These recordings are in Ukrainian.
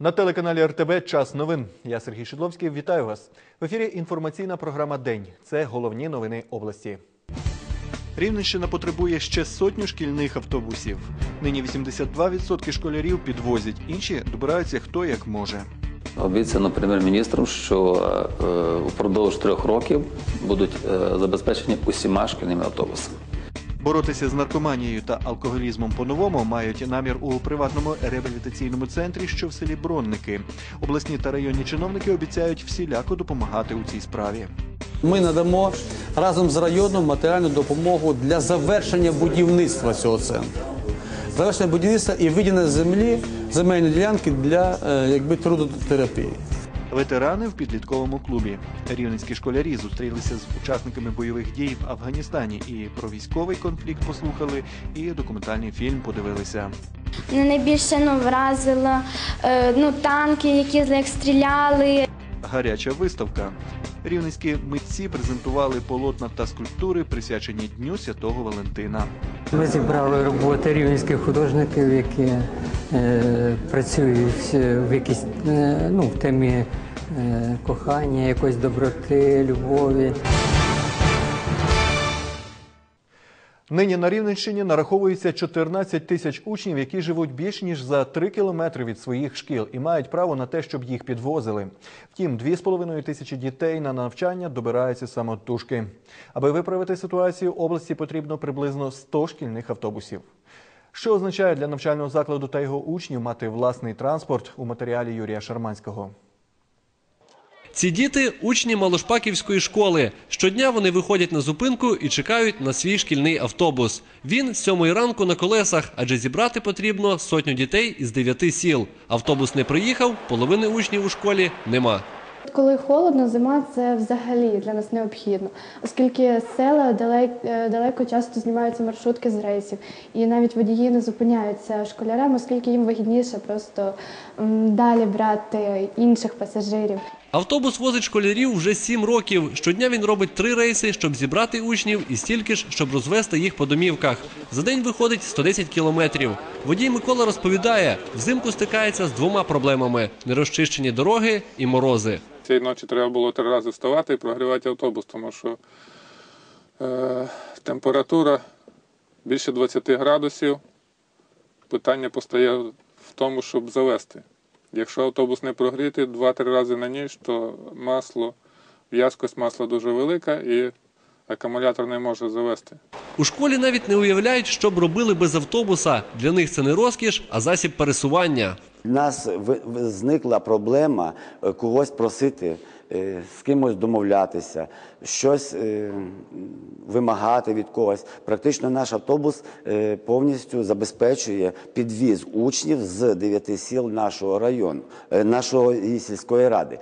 На телеканалі РТБ Час новин. Я Сергій Шидловський. Вітаю вас. В ефірі інформаційна програма День. Це головні новини області. Рівненщина потребує ще сотню шкільних автобусів. Нині 82% школярів підвозять, інші добираються хто як може. Обіцяно прем'єр-міністром, що е, упродовж трьох років будуть е, забезпечені усіма шкільними автобусами. Боротися з наркоманією та алкоголізмом по-новому мають намір у приватному реабілітаційному центрі, що в селі Бронники. Обласні та районні чиновники обіцяють всіляко допомагати у цій справі. Ми надамо разом з районом матеріальну допомогу для завершення будівництва цього центру. Завершення будівництва і виділення землі, земельної ділянки для е, якби трудотерапії. Ветерани в підлітковому клубі. Рівненські школярі зустрілися з учасниками бойових дій в Афганістані і про військовий конфлікт послухали, і документальний фільм подивилися. Мене найбільше ну, вразило е, ну, танки, які з них стріляли. Гаряча виставка. Рівненські митці презентували полотна та скульптури, присвячені Дню Святого Валентина. Ми зібрали роботи рівненських художників, які е, працюють в якійсь е, ну, темі е, кохання, якоїсь доброти, любові. Нині на Рівненщині нараховується 14 тисяч учнів, які живуть більш ніж за 3 кілометри від своїх шкіл і мають право на те, щоб їх підвозили. Втім, 2,5 тисячі дітей на навчання добираються самотужки. Аби виправити ситуацію, області потрібно приблизно 100 шкільних автобусів. Що означає для навчального закладу та його учнів мати власний транспорт у матеріалі Юрія Шарманського? Ці діти учні Малошпаківської школи. Щодня вони виходять на зупинку і чекають на свій шкільний автобус. Він з сьомої ранку на колесах, адже зібрати потрібно сотню дітей із дев'яти сіл. Автобус не приїхав, половини учнів у школі нема. Коли холодно, зима це взагалі для нас необхідно, оскільки села далеко, далеко часто знімаються маршрутки з рейсів, і навіть водії не зупиняються школярам, оскільки їм вигідніше просто далі брати інших пасажирів. Автобус возить школярів вже сім років. Щодня він робить три рейси, щоб зібрати учнів, і стільки ж, щоб розвести їх по домівках. За день виходить 110 кілометрів. Водій Микола розповідає, взимку стикається з двома проблемами: нерозчищені дороги і морози. Цієї ночі треба було три рази вставати і прогрівати автобус, тому що е, температура більше 20 градусів. Питання постає в тому, щоб завести. Якщо автобус не прогріти 2-3 рази на ніч, то масло, в'язкость масла дуже велика і акумулятор не може завести. У школі навіть не уявляють, що б робили без автобуса. Для них це не розкіш, а засіб пересування. У нас зникла проблема е, когось просити, е, з кимось домовлятися, щось е, вимагати від когось. Практично наш автобус повністю забезпечує підвіз учнів з дев'яти сіл нашого району, нашої сільської ради.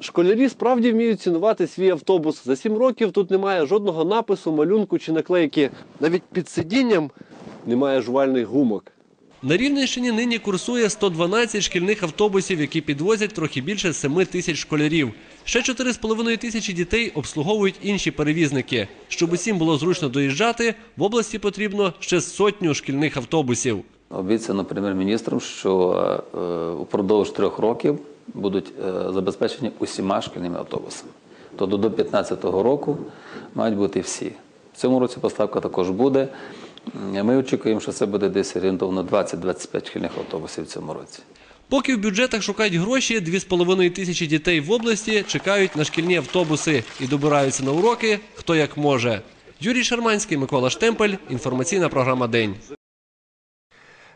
Школярі справді вміють цінувати свій автобус. За сім років тут немає жодного напису, малюнку чи наклейки. Навіть під сидінням немає жувальних гумок. На Рівненщині нині курсує 112 шкільних автобусів, які підвозять трохи більше 7 тисяч школярів. Ще 4,5 тисячі дітей обслуговують інші перевізники. Щоб усім було зручно доїжджати, в області потрібно ще сотню шкільних автобусів. Обіцяно прем'єр-міністром, що е, упродовж трьох років будуть е, забезпечені усіма шкільними автобусами. Тобто до 2015 року мають бути всі. В цьому році поставка також буде. Ми очікуємо, що це буде десь орієнтовно 20-25 шкільних автобусів в цьому році. Поки в бюджетах шукають гроші, 2,5 тисячі дітей в області чекають на шкільні автобуси і добираються на уроки хто як може. Юрій Шарманський, Микола Штемпель. Інформаційна програма День.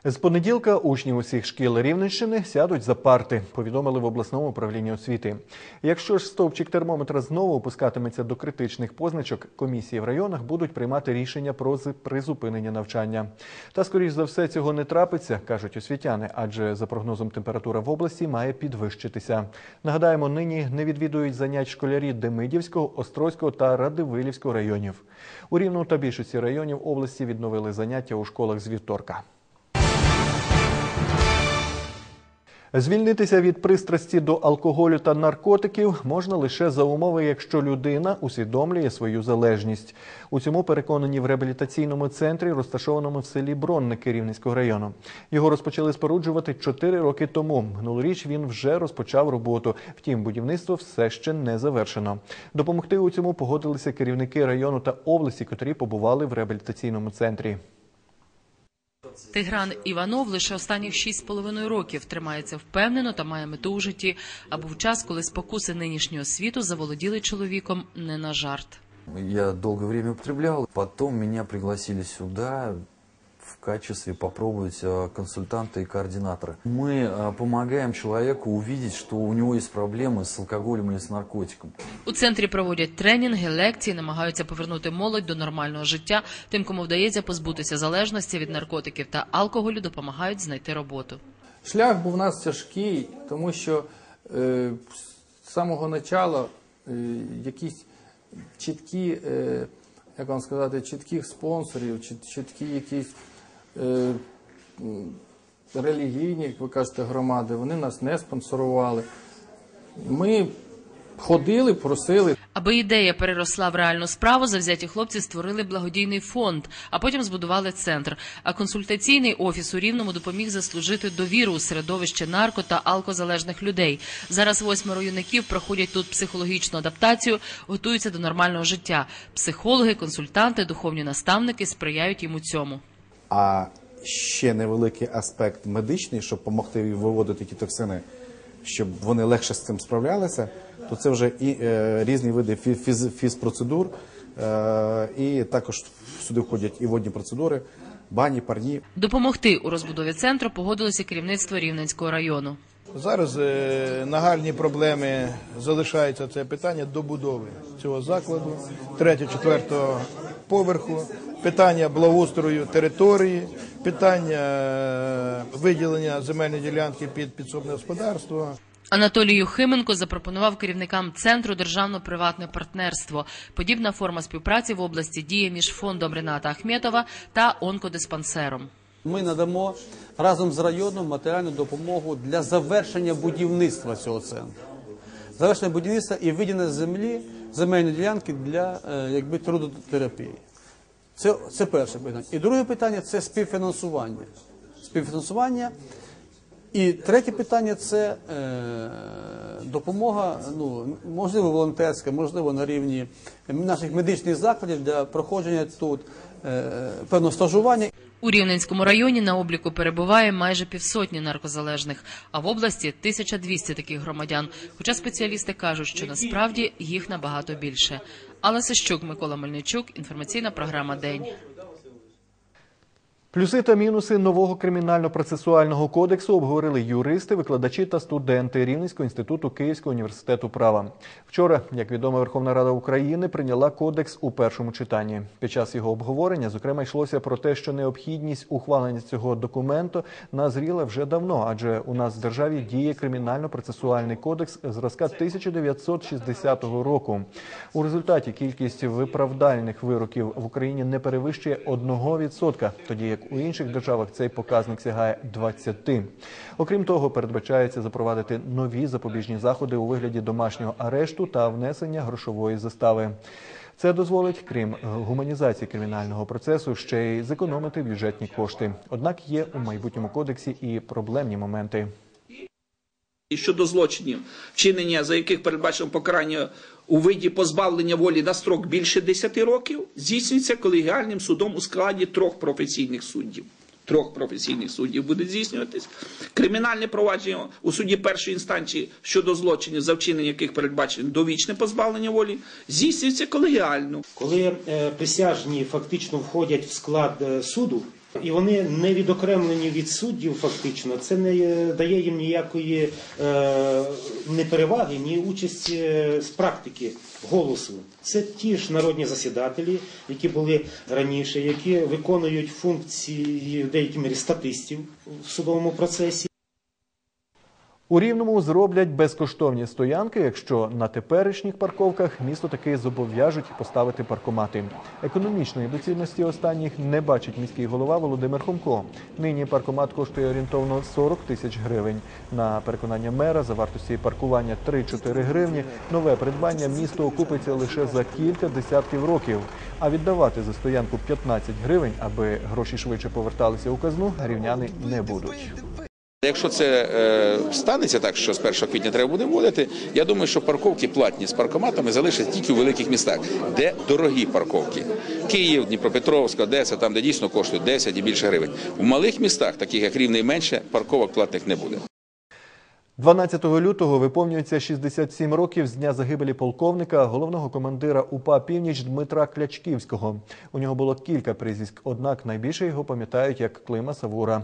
З понеділка учні усіх шкіл Рівненщини сядуть за парти, повідомили в обласному управлінні освіти. Якщо ж стовпчик термометра знову опускатиметься до критичних позначок, комісії в районах будуть приймати рішення про призупинення навчання. Та, скоріш за все, цього не трапиться, кажуть освітяни, адже за прогнозом температура в області має підвищитися. Нагадаємо, нині не відвідують занять школярі Демидівського, Острозького та Радивилівського районів. У Рівному та більшості районів області відновили заняття у школах з вівторка. Звільнитися від пристрасті до алкоголю та наркотиків можна лише за умови, якщо людина усвідомлює свою залежність. У цьому переконані в реабілітаційному центрі, розташованому в селі Бронники Рівненського району. Його розпочали споруджувати 4 роки тому. Минулоріч він вже розпочав роботу. Втім, будівництво все ще не завершено. Допомогти у цьому погодилися керівники району та області, котрі побували в реабілітаційному центрі. Тигран Іванов лише останніх шість з половиною років тримається впевнено та має мету у житті, а був час, коли спокуси нинішнього світу заволоділи чоловіком не на жарт. Я долгое время употреблял. Потом меня пригласили сюда в качестве попробовать э, консультанта и координатора. Мы э, помогаем человеку увидеть, что у него есть проблемы с алкоголем или с наркотиком. У центрі проводять тренінги, лекції, намагаються повернути молодь до нормального життя. Тим, кому вдається позбутися залежності від наркотиків та алкоголю, допомагають знайти роботу. Шлях був у нас тяжкий, тому що е, з самого початку е, якісь чіткі, е, як вам сказати, чітких спонсорів, чіт- чіткі якісь е, релігійні, як ви кажете, громади, вони нас не спонсорували. Ми ходили, просили. Аби ідея переросла в реальну справу, завзяті хлопці створили благодійний фонд, а потім збудували центр. А консультаційний офіс у Рівному допоміг заслужити довіру у середовище нарко та алкозалежних людей. Зараз восьмеро юнаків проходять тут психологічну адаптацію, готуються до нормального життя. Психологи, консультанти, духовні наставники сприяють їм у цьому. А ще невеликий аспект медичний, щоб допомогти виводити ті токсини, щоб вони легше з цим справлялися, то це вже і е, різні види фі- фіз, фізпроцедур, е, і також сюди входять і водні процедури, бані, парні. Допомогти у розбудові центру погодилося керівництво Рівненського району. Зараз е, нагальні проблеми залишаються це питання добудови цього закладу, третього, четвертого поверху, питання благоустрою території, питання е, виділення земельної ділянки під підсобне господарство. Анатолій Юхименко запропонував керівникам центру державно-приватне партнерство. Подібна форма співпраці в області діє між фондом Рената Ахметова та онкодиспансером. Ми надамо разом з районом матеріальну допомогу для завершення будівництва цього центру. Завершення будівництва і виділення землі, земельної ділянки для е, якби, трудотерапії. Це, це перше питання. І друге питання це співфінансування. Співфінансування. І третє питання це е, допомога, ну, можливо, волонтерська, можливо, на рівні наших медичних закладів для проходження тут е, певного стажування. У Рівненському районі на обліку перебуває майже півсотні наркозалежних, а в області 1200 таких громадян. Хоча спеціалісти кажуть, що насправді їх набагато більше. Алла Сищук, Микола Мельничук, інформаційна програма День. Плюси та мінуси нового кримінально-процесуального кодексу обговорили юристи, викладачі та студенти Рівненського інституту Київського університету права. Вчора, як відомо, Верховна Рада України прийняла кодекс у першому читанні. Під час його обговорення, зокрема, йшлося про те, що необхідність ухвалення цього документу назріла вже давно, адже у нас в державі діє кримінально-процесуальний кодекс зразка 1960 року. У результаті кількість виправдальних вироків в Україні не перевищує 1%, тоді як у інших державах цей показник сягає 20. Окрім того, передбачається запровадити нові запобіжні заходи у вигляді домашнього арешту та внесення грошової застави. Це дозволить, крім гуманізації кримінального процесу, ще й зекономити бюджетні кошти. Однак є у майбутньому кодексі і проблемні моменти. І щодо злочинів, вчинення за яких передбачено покарання у виді позбавлення волі на строк більше 10 років, здійснюється колегіальним судом у складі трьох професійних суддів. Трьох професійних суддів буде здійснюватись. Кримінальне провадження у суді першої інстанції щодо злочинів, за вчинення яких передбачено довічне позбавлення волі, здійснюється колегіально. Коли е, присяжні фактично входять в склад е, суду, і вони не відокремлені від суддів, фактично, це не дає їм ніякої е, не переваги, ні участі е, з практики голосу. Це ті ж народні засідателі, які були раніше, які виконують функції в мірі статистів в судовому процесі. У Рівному зроблять безкоштовні стоянки, якщо на теперішніх парковках місто таки зобов'яжуть поставити паркомати. Економічної доцільності останніх не бачить міський голова Володимир Хомко. Нині паркомат коштує орієнтовно 40 тисяч гривень. На переконання мера за вартості паркування 3-4 гривні нове придбання місто окупиться лише за кілька десятків років. А віддавати за стоянку 15 гривень, аби гроші швидше поверталися у казну, рівняни не будуть. Якщо це е, станеться так, що з 1 квітня треба буде вводити, я думаю, що парковки платні з паркоматами залишаться тільки у великих містах, де дорогі парковки. Київ, Дніпропетровськ, Одеса, там, де дійсно коштують 10 і більше гривень. У малих містах, таких як Рівне і менше, парковок платних не буде. 12 лютого виповнюється 67 років з дня загибелі полковника, головного командира УПА «Північ» Дмитра Клячківського. У нього було кілька прізвиськ, однак найбільше його пам'ятають як Клима Савура.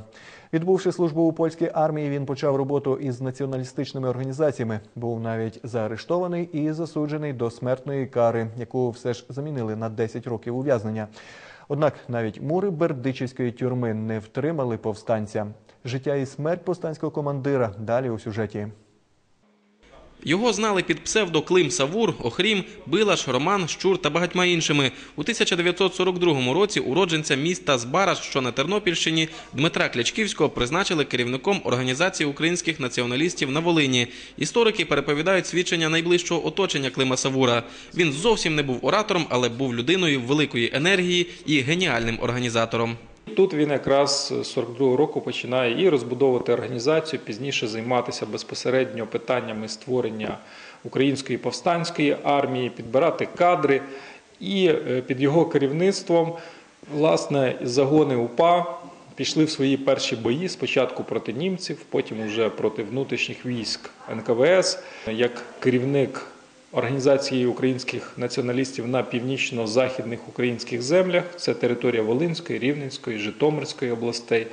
Відбувши службу у польській армії, він почав роботу із націоналістичними організаціями. Був навіть заарештований і засуджений до смертної кари, яку все ж замінили на 10 років ув'язнення. Однак навіть мури Бердичівської тюрми не втримали повстанця. Життя і смерть повстанського командира далі у сюжеті. Його знали під псевдо Клим Савур, Охрім, Билаш, Роман, Щур та багатьма іншими. У 1942 році уродженця міста Збараж, що на Тернопільщині, Дмитра Клячківського призначили керівником організації українських націоналістів на Волині. Історики переповідають свідчення найближчого оточення Клима Савура. Він зовсім не був оратором, але був людиною великої енергії і геніальним організатором. Тут він якраз з 42-го року починає і розбудовувати організацію, пізніше займатися безпосередньо питаннями створення української повстанської армії, підбирати кадри. І е, під його керівництвом власне загони УПА пішли в свої перші бої спочатку проти німців, потім вже проти внутрішніх військ НКВС. Як керівник організації українських націоналістів на північно-західних українських землях. Це територія Волинської, Рівненської, Житомирської областей.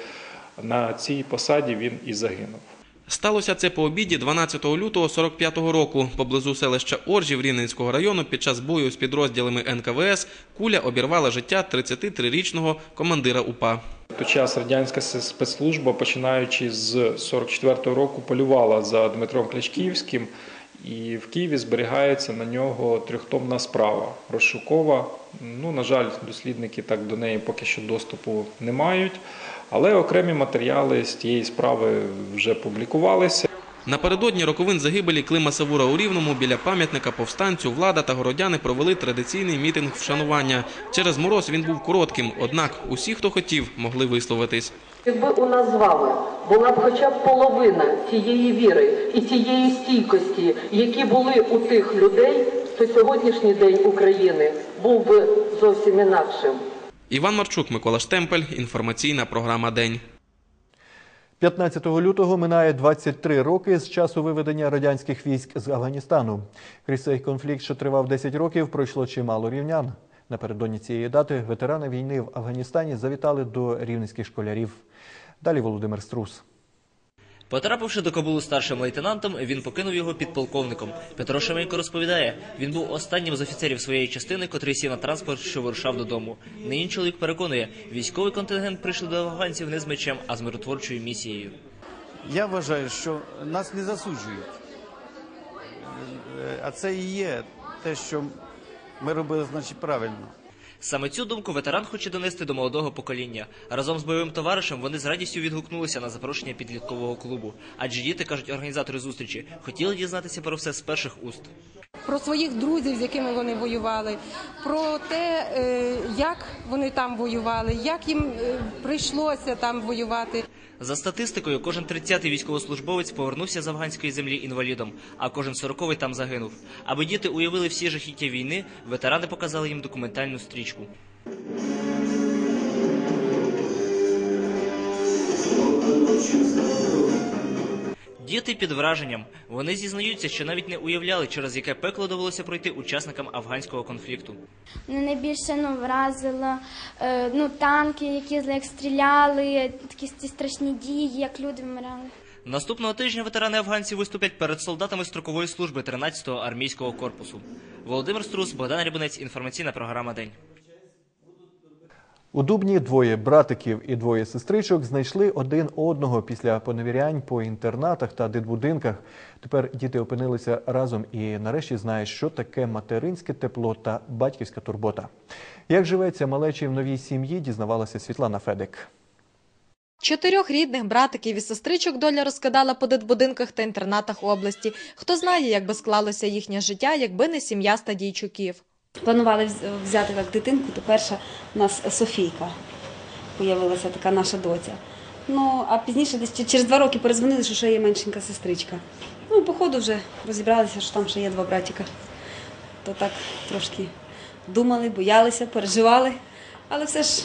На цій посаді він і загинув. Сталося це по обіді 12 лютого 45-го року. Поблизу селища Оржів Рівненського району під час бою з підрозділами НКВС куля обірвала життя 33-річного командира УПА. Той час радянська спецслужба, починаючи з 44-го року, полювала за Дмитром Клячківським. І в Києві зберігається на нього трьохтомна справа розшукова. Ну, на жаль, дослідники так до неї поки що доступу не мають, але окремі матеріали з тієї справи вже публікувалися. Напередодні роковин загибелі Клима Савура у Рівному біля пам'ятника повстанцю влада та городяни провели традиційний мітинг вшанування. Через мороз він був коротким, однак усі, хто хотів, могли висловитись. Якби у нас з вами була б хоча б половина тієї віри і тієї стійкості, які були у тих людей, то сьогоднішній день України був би зовсім інакшим. Іван Марчук, Микола Штемпель. Інформаційна програма День. 15 лютого минає 23 роки з часу виведення радянських військ з Афганістану. Крізь цей конфлікт, що тривав 10 років, пройшло чимало рівнян. Напередодні цієї дати ветерани війни в Афганістані завітали до рівненських школярів. Далі Володимир Струс. Потрапивши до Кабулу старшим лейтенантом, він покинув його підполковником. Петро Шеменько розповідає, він був останнім з офіцерів своєї частини, котрий сів на транспорт, що вирушав додому. Нині чоловік переконує, військовий контингент прийшли до афганців не з мечем, а з миротворчою місією. Я вважаю, що нас не засуджують. А це і є те, що ми робили, значить, правильно. Саме цю думку ветеран хоче донести до молодого покоління. Разом з бойовим товаришем вони з радістю відгукнулися на запрошення підліткового клубу. Адже діти, кажуть організатори зустрічі, хотіли дізнатися про все з перших уст. Про своїх друзів, з якими вони воювали, про те, е, як вони там воювали, як їм е, прийшлося там воювати. За статистикою, кожен 30-й військовослужбовець повернувся з афганської землі інвалідом, а кожен 40-й там загинув. Аби діти уявили всі жахіття війни, ветерани показали їм документальну стрічку. Діти під враженням. Вони зізнаються, що навіть не уявляли, через яке пекло довелося пройти учасникам афганського конфлікту. Мене найбільше ну, вразило е, ну, танки, які як стріляли, такі ці страшні дії, як люди вмирали. Наступного тижня ветерани афганців виступлять перед солдатами строкової служби 13-го армійського корпусу. Володимир Струс, Богдан Рябунець, інформаційна програма День. У Дубні двоє братиків і двоє сестричок знайшли один одного після поневірянь по інтернатах та дитбудинках. Тепер діти опинилися разом і нарешті знають, що таке материнське тепло та батьківська турбота. Як живеться малечі в новій сім'ї, дізнавалася Світлана Федик. Чотирьох рідних братиків і сестричок доля розкидала по дитбудинках та інтернатах області. Хто знає, як би склалося їхнє життя, якби не сім'я стадійчуків. Планували взяти як дитинку, то перша у нас Софійка. з'явилася така наша доця. Ну, а пізніше десь через два роки перезвонили, що ще є меншенька сестричка. Ну, по ходу вже розібралися, що там ще є два братіка. То так трошки думали, боялися, переживали, але все ж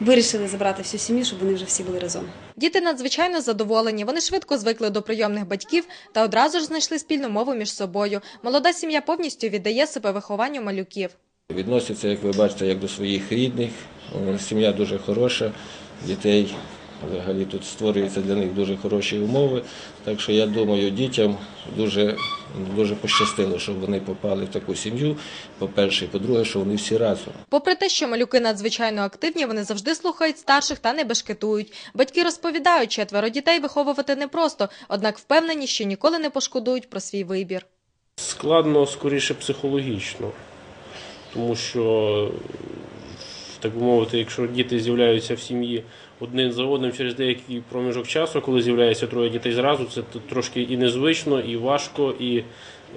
вирішили забрати всю сім'ю, щоб вони вже всі були разом. Діти надзвичайно задоволені. Вони швидко звикли до прийомних батьків та одразу ж знайшли спільну мову між собою. Молода сім'я повністю віддає себе вихованню малюків. Відносяться, як ви бачите, як до своїх рідних. Сім'я дуже хороша, дітей взагалі тут створюються для них дуже хороші умови. Так що я думаю, дітям дуже, дуже пощастило, що вони попали в таку сім'ю. По-перше, і по-друге, що вони всі разом. Попри те, що малюки надзвичайно активні, вони завжди слухають старших та не бешкетують. Батьки розповідають, четверо дітей виховувати непросто, однак впевнені, що ніколи не пошкодують про свій вибір. Складно скоріше психологічно, тому що, так би мовити, якщо діти з'являються в сім'ї один за одним через деякий проміжок часу, коли з'являється троє дітей зразу, це трошки і незвично, і важко, і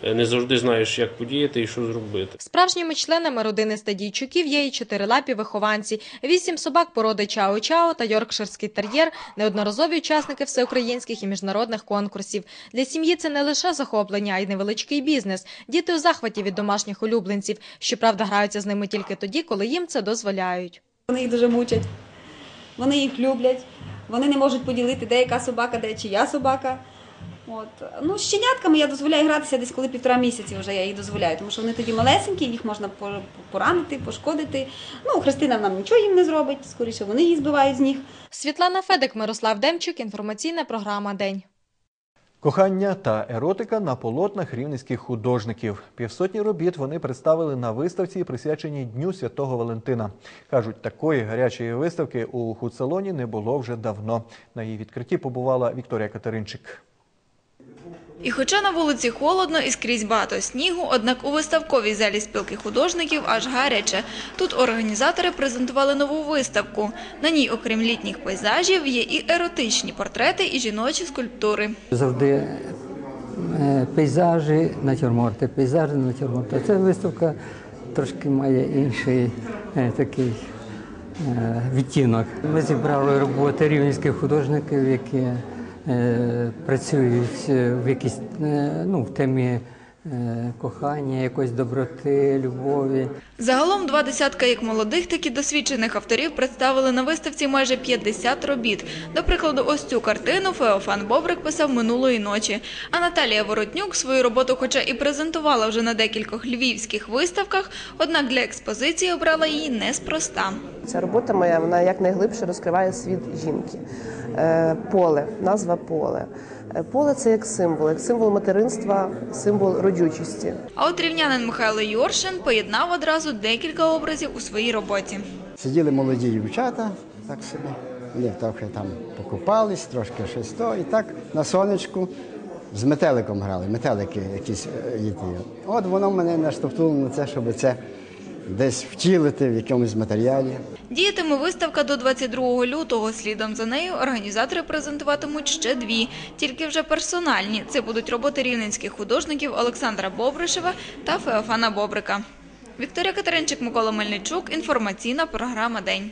е, не завжди знаєш, як подіяти і що зробити. Справжніми членами родини стадійчуків є і чотирилапі вихованці, вісім собак породи Чао-Чао та Йоркширський тер'єр, неодноразові учасники всеукраїнських і міжнародних конкурсів. Для сім'ї це не лише захоплення, а й невеличкий бізнес. Діти у захваті від домашніх улюбленців. Щоправда, граються з ними тільки тоді, коли їм це дозволяють. Вони їх дуже мучать, вони їх люблять, вони не можуть поділити, де яка собака, де чия собака. От. Ну, з щенятками я дозволяю гратися десь коли півтора місяці вже я їх дозволяю, тому що вони тоді малесенькі, їх можна поранити, пошкодити. Ну, Христина нам нічого їм не зробить, скоріше вони її збивають з ніг. Світлана Федик, Мирослав Демчук, інформаційна програма День. Кохання та еротика на полотнах рівненських художників. Півсотні робіт вони представили на виставці, присвяченій Дню Святого Валентина. Кажуть, такої гарячої виставки у худсалоні не було вже давно. На її відкритті побувала Вікторія Катеринчик. І хоча на вулиці холодно і скрізь багато снігу, однак у виставковій залі спілки художників аж гаряче. Тут організатори презентували нову виставку. На ній, окрім літніх пейзажів, є і еротичні портрети, і жіночі скульптури. Завжди е, пейзажі, натюрморти, пейзажі, натюрморти. Ця виставка трошки має інший е, такий е, відтінок. Ми зібрали роботи рівненських художників, які працюють е, в якійсь е, ну, в темі е, кохання, якоїсь доброти, любові. Загалом два десятка як молодих, так і досвідчених авторів представили на виставці майже 50 робіт. До прикладу, ось цю картину Феофан Бобрик писав минулої ночі. А Наталія Воротнюк свою роботу, хоча і презентувала вже на декількох львівських виставках, однак для експозиції обрала її неспроста. Ця робота моя вона якнайглибше розкриває світ жінки. Е, Поле, назва поле. Е, Поле це як символ, як символ материнства, символ родючості. А от рівнянин Михайло Йоршин поєднав одразу декілька образів у своїй роботі. Сиділи молоді дівчата, так собі. Вони трохи там покупались, трошки щось то, і так на сонечку з метеликом грали, метелики якісь е, є ті. От воно мене наштовхнуло на це, щоб це десь втілити в якомусь матеріалі. Діятиме виставка до 22 лютого. Слідом за нею організатори презентуватимуть ще дві, тільки вже персональні. Це будуть роботи рівненських художників Олександра Бобришева та Феофана Бобрика. Вікторія Катеринчик, Микола Мельничук. Інформаційна програма День.